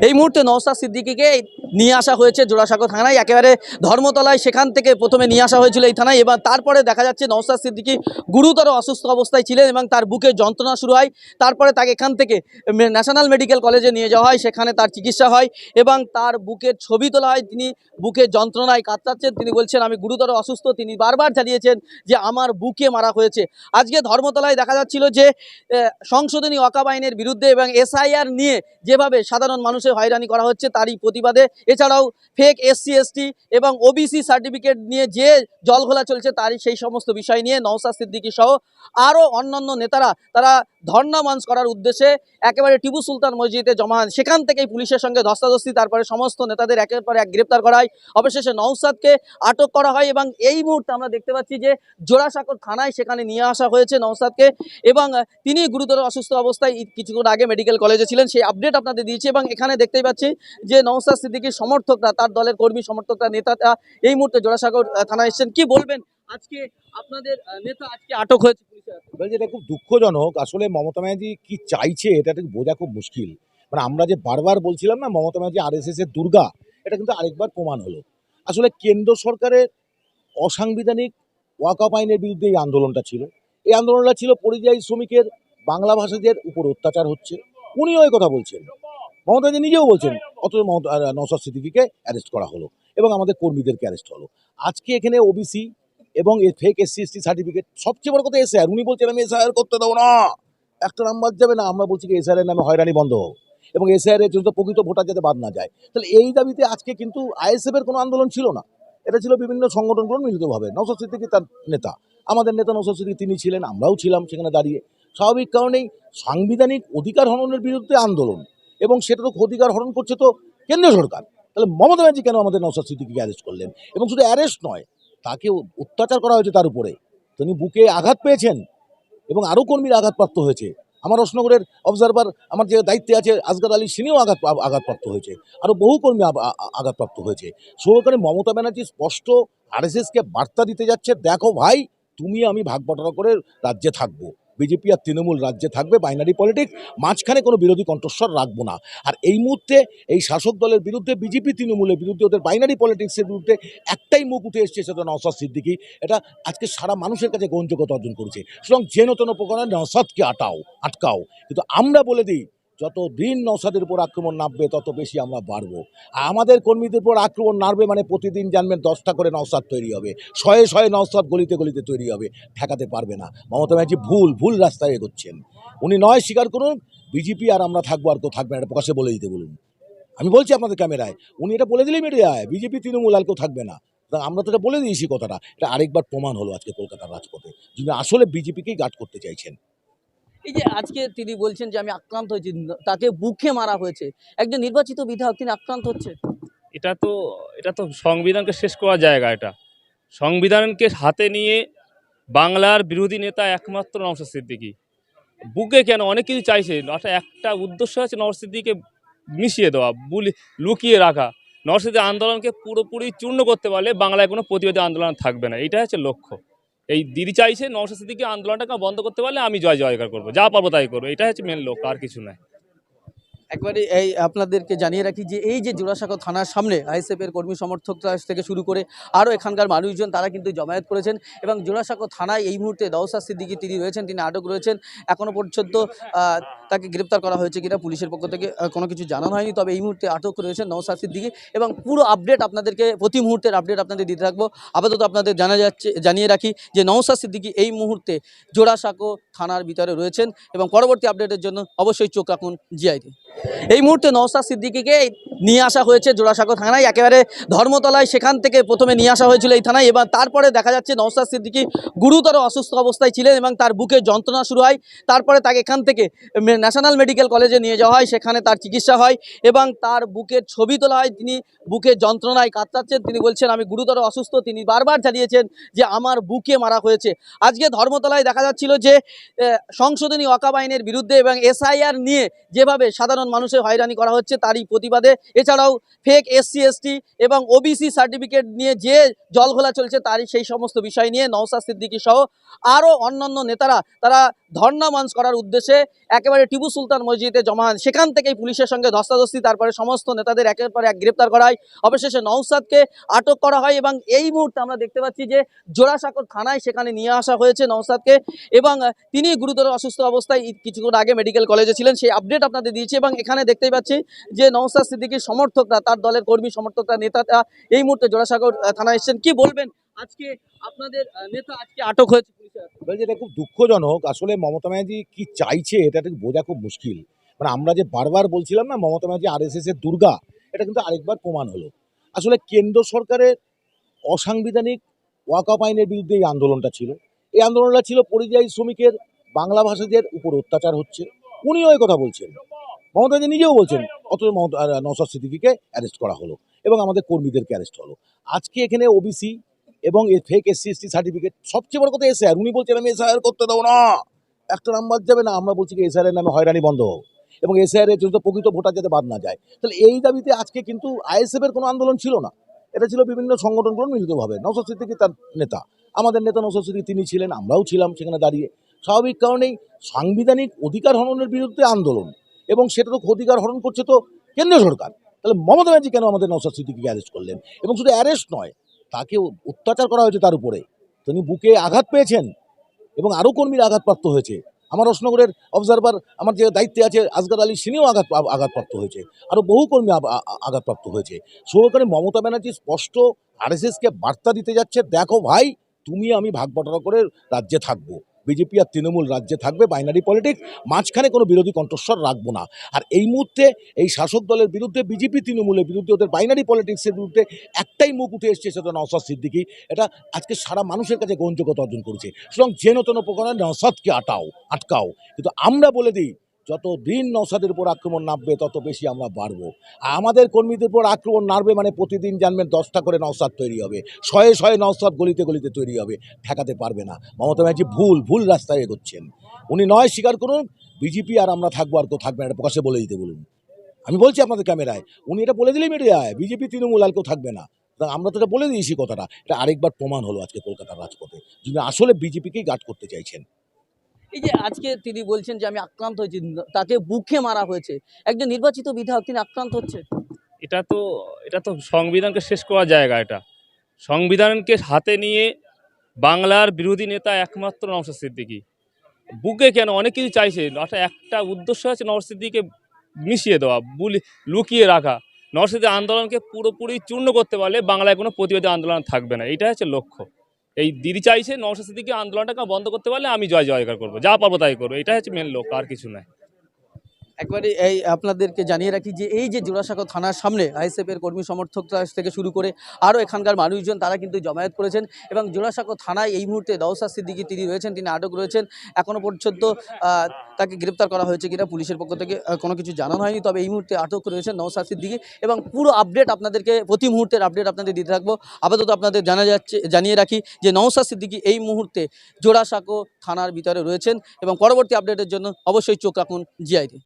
এই মুহূর্তে নওসাদ সিদ্দিকীকে নিয়ে আসা হয়েছে জোড়াসাঁকো থানায়। একেবারে ধর্মতলায় সেখান থেকে প্রথমে নিয়ে আসা হয়েছিল এই থানায়। এবং তারপরে দেখা যাচ্ছে নওসাদ সিদ্দিকী গুরুতর অসুস্থ অবস্থায় ছিলেন এবং তার বুকে যন্ত্রণা শুরু হয়। তারপরে তাকে এখান থেকে ন্যাশনাল মেডিকেল কলেজে নিয়ে যাওয়া হয়। সেখানে তার চিকিৎসা হয় এবং তার বুকের ছবি তোলা হয়। তিনি বুকে যন্ত্রণায় কাতরাচ্ছেন। তিনি বলছেন, আমি গুরুতর অসুস্থ। তিনি বারবার জানিয়েছেন যে, আমার বুকে মারা হয়েছে। আজকে ধর্মতলায় দেখা যাচ্ছিল যে সংশোধনী ওয়াকাব বিরুদ্ধে এবং এসআইআর নিয়ে যেভাবে সাধারণ মানুষের হয়রানি করা হচ্ছে, তারই প্রতিবাদে এছাড়াও ফেক এসসি এসটি এবং ওবিসি সার্টিফিকেট নিয়ে যে জলঘোলা চলছে তারই সেই সমস্ত বিষয় নিয়ে নওসাদ সিদ্দিকী সহ আরও অন্যান্য নেতারা, তারা ধর্ণা মঞ্চ করার উদ্দেশ্যে একেবারে টিপু সুলতান মসজিদে জমা হন। সেখান থেকেই পুলিশের সঙ্গে ধস্তাধস্তি, তারপরে সমস্ত নেতাদের একের পর এক গ্রেপ্তার করা হয়। অবশেষে নওসাদকে আটক করা হয় এবং এই মুহূর্তে আমরা দেখতে পাচ্ছি যে জোড়াসাঁকর থানায় সেখানে নিয়ে আসা হয়েছে নওসাদকে এবং তিনি গুরুতর অসুস্থ অবস্থায় কিছুক্ষণ আগে মেডিকেল কলেজে ছিলেন। সেই আপডেট আপনাদের দিয়েছি এবং এখানে দেখতেই পাচ্ছি যে নওসাদ সিদ্দিকীর সমর্থকরা, তার দলের কর্মী সমর্থকরা, নেতারা এই মুহূর্তে জোড়াসাঁকর থানা এসেছেন। কি বলবেন? আজকে আপনাদের নেতা আজকে আটক হয়েছে বলছি, এটা খুব দুঃখজনক। আসলে মমতা ব্যানার্জি কি চাইছে, এটা ঠিক বোঝা খুব মুশকিল। মানে আমরা যে বারবার বলছিলাম না, মমতা ব্যানার্জি আর এর দুর্গা, এটা কিন্তু আরেকবার প্রমাণ হলো। আসলে কেন্দ্র সরকারের অসাংবিধানিক ওয়াকাপ আইনের বিরুদ্ধে এই আন্দোলনটা ছিল। এই আন্দোলনটা ছিল পরিযায়ী শ্রমিকের বাংলা ভাষাদের উপর অত্যাচার হচ্ছে। উনিও এই কথা বলছেন। মমতা ব্যানার্জি নিজেও বলছেন, অথচ নওশাদ সিদ্দিকিকে অ্যারেস্ট করা হলো এবং আমাদের কর্মীদেরকে অ্যারেস্ট হলো। আজকে এখানে ওবিসি এবং ফেক এসসি এসটি সার্টিফিকেট সবচেয়ে বড় কথা এসআর উনি বলছেন, আমি এসআর করতে দেবো না। একটা নাম্বার যাবে না, আমরা বলছি কি এসআর এর নামে হয়রানি বন্ধ হোক এবং এসআর এর জন্য প্রকৃত ভোটার যাতে বাদ না যায়। তাহলে এই দাবিতে আজকে কিন্তু আইএসএফ এর কোনো আন্দোলন ছিল না। এটা ছিল বিভিন্ন সংগঠনগুলো মিলিতভাবে। নৌসদ সিদ্দিকি তার নেতা। আমাদের নেতা নৌসদ সিদ্দিকি, তিনি ছিলেন, আমরাও ছিলাম সেখানে দাঁড়িয়ে। স্বাভাবিক কারণেই সাংবিধানিক অধিকার হননের বিরুদ্ধে আন্দোলন। এবং সেটা তো অধিকার হরণ করছে তো কেন্দ্রীয় সরকার। তাহলে মমতা ব্যানার্জি কেন আমাদের নৌসদ সিদ্দিকিকে অ্যারেস্ট করলেন? এবং শুধু অ্যারেস্ট নয়, তাকে অত্যাচার করা হয়েছে তার উপরে। তিনি বুকে আঘাত পেয়েছেন এবং আরও কর্মীরা আঘাতপ্রাপ্ত হয়েছে। আমার অশনগরের অবজারভার আমার যে দায়িত্বে আছে আসগার আলী সিনিও আঘাত, আঘাতপ্রাপ্ত হয়েছে। আরও বহু কর্মী আঘাতপ্রাপ্ত হয়েছে। সহকারে মমতা ব্যানার্জি স্পষ্ট আরএসএসকে বার্তা দিতে যাচ্ছে, দেখো ভাই, তুমি আমি ভাগ করে রাজ্যে থাকব। বিজেপি আর তৃণমূল রাজ্যে থাকবে, বাইনারি পলিটিক্স, মাঝখানে কোনো বিরোধী কণ্ঠস্বর রাখব না। আর এই মুহূর্তে এই শাসক দলের বিরুদ্ধে, বিজেপি তৃণমূলের বিরুদ্ধে, ওদের বাইনারি পলিটিক্সের বিরুদ্ধে একটাই মুখ উঠে এসছে সেটা নওসাদ সিদ্দিকি। এটা আজকে সারা মানুষের কাছে গ্রহণযোগ্যতা অর্জন করেছে। সুতরাং যে নতুন উপকরণ নওসাদকে আটাও, আটকাও। কিন্তু আমরা বলে দিই যত দিন নওসাদের উপর আক্রমণ নামবে, তত বেশি আমরা বাড়বো। আমাদের কর্মীদের উপর আক্রমণ নামবে মানে প্রতিদিন জানবেন দশটা করে নওসাদ তৈরি হবে। শয়ে শয়ে নওসাদ গলিতে গলিতে তৈরি হবে, ঠেকাতে পারবে না। মমতা ব্যানার্জি ভুল ভুল রাস্তায় এগোচ্ছেন। উনি নয় স্বীকার করুন, বিজেপি আর আমরা থাকব আর কেউ থাকবে না, এটা প্রকাশ্যে বলে দিতে বলুন। আমি বলছি আপনাদের ক্যামেরায়, উনি এটা বলে দিলেই মিডিয়ায় বিজেপি, তৃণমূল আর কেউ থাকবে না। আমরা তো এটা বলে দিয়েছি কথাটা, এটা আরেকবার প্রমাণ হলো আজকে কলকাতার রাজপথে। যিনি আসলে বিজেপিকেই গার্ড করতে চাইছেন। এই যে আজকে তিনি বলছেন যে আমি আক্রান্ত হয়েছি, তাকে বুকে মারা হয়েছে। একজন নির্বাচিত বিধায়ক, তিনি আক্রান্ত হচ্ছে। এটা তো এটা তো সংবিধানকে শেষ করার জায়গা এটা। সংবিধানকে হাতে নিয়ে বাংলার বিরোধী নেতা একমাত্র নওশাদ সিদ্দিকী। বুকে কেন? অনেক কিছু চাইছে। অর্থাৎ একটা উদ্দেশ্য আছে নওশাদ সিদ্দিকীকে মিশিয়ে দেওয়া, বুলি, লুকিয়ে রাখা। নওশাদ সিদ্দিকী আন্দোলনকে পুরোপুরি চূর্ণ করতে পারলে বাংলায় কোনো প্রতিবাদী আন্দোলন থাকবে না। এটা হচ্ছে লক্ষ্য। এই দিদি চাইছে নওশা সিদ্দিকী আন্দোলনটাকে বন্ধ করতে পারলে আমি জয় জয়কার করব। যা পাবো তাই করব। এটা হচ্ছে মেন লোক, আর কিছু নয়। একবারে এই আপনাদেরকে জানিয়ে রাখি যে এই যে জোড়াসাঁকো থানার সামনে আইএসএফ এর কর্মী সমর্থকরা থেকে শুরু করে আরও এখানকার মানুষজন তারা কিন্তু জমায়েত করেছেন এবং জোড়াসাঁকো থানায় এই মুহূর্তে দৌসাদ সিদ্দিকি তিনি রয়েছেন, তিনি আটক রয়েছেন। এখনও পর্যন্ত তাকে গ্রেপ্তার করা হয়েছে কিনা পুলিশের পক্ষ থেকে কোনো কিছু জানানো হয়নি, তবে এই মুহূর্তে আটক রয়েছেন নৌসাদ সিদ্দিকি এবং পুরো আপডেট আপনাদেরকে, প্রতি মুহূর্তের আপডেট আপনাদের দিতে থাকব। আপাতত আপনাদের জানা যাচ্ছে, জানিয়ে রাখি যে নৌসাদ সিদ্দিকি এই মুহূর্তে জোড়াসাঁকো থানার ভিতরে রয়েছেন এবং পরবর্তী আপডেটের জন্য অবশ্যই চোখ রাখুন জিআইতে। এই মুহূর্তে নওসাদ সিদ্দিকীকে নিয়ে আসা হয়েছে, জোড়াসাঁকো থানায়। একেবারে ধর্মতলায় সেখান থেকে প্রথমে নিয়ে আসা হয়েছিল এই থানায়। এবং তারপরে দেখা যাচ্ছে নওসাদ সিদ্দিকী গুরুতর অসুস্থ অবস্থায় ছিলেন এবং তার বুকে যন্ত্রণা শুরু হয়। তারপরে তাকে এখান থেকে ন্যাশনাল মেডিকেল কলেজে নিয়ে যাওয়া হয়, সেখানে তার চিকিৎসা হয় এবং তার বুকের ছবি তোলা হয়। তিনি বুকে যন্ত্রণায় কাতরাচ্ছেন। তিনি বলছেন, আমি গুরুতর অসুস্থ। তিনি বারবার জানিয়েছেন যে, আমার বুকে মারা হয়েছে। আজকে ধর্মতলায় দেখা যাচ্ছিল যে সংশোধনী ওয়াকাব আইনের বিরুদ্ধে এবং এসআইআর নিয়ে যেভাবে সাধারণ মানুষের হয়রানি করা হচ্ছে, তারই প্রতিবাদে এছাড়াও ফেক এসসি এসটি এবং ওবিসি সার্টিফিকেট নিয়ে যে জলঘোলা চলছে তারই সেই সমস্ত বিষয় নিয়ে নওসা সিদ্দিকী সহ আরও অন্যান্য নেতারা, তারা ধর্ণা মঞ্চ করার উদ্দেশ্যে একেবারে টিপু সুলতান মসজিদে জমা হন। সেখান থেকেই পুলিশের সঙ্গে ধস্তাধস্তি, তারপরে সমস্ত নেতাদের একের পর এক গ্রেপ্তার করা হয়। অবশেষে নওসাদকে আটক করা হয় এবং এই মুহূর্তে আমরা দেখতে পাচ্ছি যে জোড়াসাঁকর থানায় সেখানে নিয়ে আসা হয়েছে নওসাদকে এবং তিনি গুরুতর অসুস্থ অবস্থায় কিছুক্ষণ আগে মেডিকেল কলেজে ছিলেন। সেই আপডেট আপনাদের দিয়েছি এবং এখানে দেখতেই পাচ্ছি যে নওসাদ সিদ্দিকীর সমর্থকরা, তার দলের কর্মী সমর্থকরা, নেতারা এই মুহূর্তে জোড়াসাঁকর থানায় এসেছেন। কি বলবেন আজকে আপনাদের নেতা আজকে আটক হয়েছে বলছি, এটা খুব দুঃখজনক। আসলে মমতা ব্যানার্জি কি চাইছে, এটা ঠিক বোঝা খুব মুশকিল। মানে আমরা যে বারবার বলছিলাম না, মমতা ব্যানার্জি আরএসএস এর দুর্গা, এটা কিন্তু আরেকবার প্রমাণ হলো। আসলে কেন্দ্র সরকারের অসাংবিধানিক ওয়াকআপ আইনের বিরুদ্ধে এই আন্দোলনটা ছিল। এই আন্দোলনটা ছিল পরিযায়ী শ্রমিকের, বাংলা ভাষাদের উপর অত্যাচার হচ্ছে। উনিও এই কথা বলছেন। মমতা ব্যানার্জি নিজেও বলছেন, অথচ মমতা নওশাদ সিদ্দিকিকে অ্যারেস্ট করা হলো এবং আমাদের কর্মীদেরকে অ্যারেস্ট হলো। আজকে এখানে ওবিসি এবং ফেক এসসি এসটি সার্টিফিকেট সবচেয়ে বড় কথা এসআর উনি বলছেন, আমি এসআর করতে দেবো না। একটা নাম্বার যাবে না, আমরা বলছি কি এসআর এর নামে হয়রানি বন্ধ হোক। এবং এসআর এর জন্য প্রকৃত ভোটার যাতে বাদ না যায়। তাহলে এই দাবিতে আজকে কিন্তু আইএসএফ এর কোনো আন্দোলন ছিল না। এটা ছিল বিভিন্ন সংগঠনগুলো মিলিতভাবে। নৌসদ সিদ্দিকি তার নেতা। আমাদের নেতা নৌসদ সিদ্দিকি তিনি ছিলেন, আমরাও ছিলাম সেখানে দাঁড়িয়ে। স্বাভাবিক কারণেই সাংবিধানিক অধিকার হরণের বিরুদ্ধে আন্দোলন। এবং সেটা তো অধিকার হরণ করছে তো কেন্দ্রীয় সরকার। তাহলে মমতা ব্যানার্জি কেন আমাদের নৌসদ সিদ্দিকিকে অ্যারেস্ট করলেন? এবং শুধু অ্যারেস্ট নয় তাকে অত্যাচার করা হয়েছে তার উপরে। তিনি বুকে আঘাত পেয়েছেন এবং আরও কর্মীরা আঘাতপ্রাপ্ত হয়েছে। আমার রসনগরের অবজারভার আমার যে দায়িত্বে আছে আজগার আলী সিনিও আঘাত, আঘাতপ্রাপ্ত হয়েছে। আরও বহু কর্মী আঘাতপ্রাপ্ত হয়েছে। সহকারে মমতা ব্যানার্জি স্পষ্ট আরএসএসকে বার্তা দিতে যাচ্ছে, দেখো ভাই, তুমি আমি ভাগ বটরা করে রাজ্যে থাকব। বিজেপি আর তৃণমূল রাজ্যে থাকবে বাইনারি পলিটিক্স মাঝখানে কোনো বিরোধী কণ্ঠস্বর রাখব না। আর এই মুহূর্তে এই শাসক দলের বিরুদ্ধে, বিজেপি তৃণমূলের বিরুদ্ধে, ওদের বাইনারি পলিটিক্সের বিরুদ্ধে একটাই মুখ উঠে এসছে সেটা নওসাদ সিদ্দিকি। এটা আজকে সারা মানুষের কাছে গ্রহণযোগ্যতা অর্জন করেছে। সুতরাং যে নতুন উপকরণ নওসাদকে আটাও, আটকাও। কিন্তু আমরা বলে দিই যত দিন নওসাদের উপর আক্রমণ নামবে, তত বেশি আমরা বাড়বো। আমাদের কর্মীদের উপর আক্রমণ নামবে মানে প্রতিদিন জানবেন দশটা করে নওসাদ তৈরি হবে। শয়ে শয়ে নওসাদ গলিতে গলিতে তৈরি হবে। ঠেকাতে পারবে না। মমতা ব্যানার্জি ভুল ভুল রাস্তায় এগোচ্ছেন। উনি নয় স্বীকার করুন, বিজেপি আর আমরা থাকব আর কেউ থাকবে না। এটা প্রকাশ্যে বলে দিতে বলুন। আমি বলছি আপনাদের ক্যামেরায়, উনি এটা বলে দিলেই মিডিয়ায় বিজেপি, তৃণমূল আর কেউ থাকবে না। আমরা তো এটা বলে দিয়েছি কথাটা। এটা আরেকবার প্রমাণ হলো আজকে কলকাতার রাজপথে। যিনি আসলে বিজেপিকেই গার্ড করতে চাইছেন। এই যে আজকে তিনি বলছেন যে আমি আক্রান্ত হয়েছি, তাকে বুকে মারা হয়েছে। একজন নির্বাচিত বিধায়ক তিনি আক্রান্ত হচ্ছে এটা তো এটা তো সংবিধানকে শেষ করার জায়গা এটা। সংবিধানকে হাতে নিয়ে বাংলার বিরোধী নেতা একমাত্র নওশাদ সিদ্দিকী। বুকে কেন? অনেক কিছু চাইছে। অর্থাৎ একটা উদ্দেশ্য আছে নওশাদ সিদ্দিকীকে মিশিয়ে দেওয়া, বুলি, লুকিয়ে রাখা। নওশাদ সিদ্দিকী আন্দোলনকে পুরোপুরি চূর্ণ করতে পারলে বাংলায় কোনো প্রতিবাদী আন্দোলন থাকবে না। এটাই হচ্ছে লক্ষ্য। এই দিদি চাইছে নওশা সিদ্দিকী আন্দোলনটাকে বন্ধ করতে পারলে আমি জয় জয়কার করব। যা পারব তাই করব। এটাই হচ্ছে মেন লোক আর কিছু নয়। একবারে এই আপনাদেরকে জানিয়ে রাখি যে এই যে জোড়াসাঁকো থানার সামনে আইএসএফ এর কর্মী সমর্থকরা থেকে শুরু করে আরও এখানকার মানুষজন তারা কিন্তু জমায়েত করেছেন এবং জোড়াসাঁকো থানায় এই মুহূর্তে দৌসাদ সিদ্দিকি তিনি রয়েছেন, তিনি আটক রয়েছেন। এখনও পর্যন্ত তাকে গ্রেপ্তার করা হয়েছে কিনা পুলিশের পক্ষ থেকে কোনো কিছু জানানো হয়নি। তবে এই মুহূর্তে আটক রয়েছেন নৌসাদ সিদ্দিকি এবং পুরো আপডেট আপনাদেরকে, প্রতি মুহূর্তের আপডেট আপনাদের দিতে থাকব। আপাতত আপনাদের জানা যাচ্ছে, জানিয়ে রাখি যে নৌসাদ সিদ্দিকি এই মুহূর্তে জোড়াসাঁকো থানার ভিতরে রয়েছেন এবং পরবর্তী আপডেটের জন্য অবশ্যই চোখ রাখুন জিআইতে।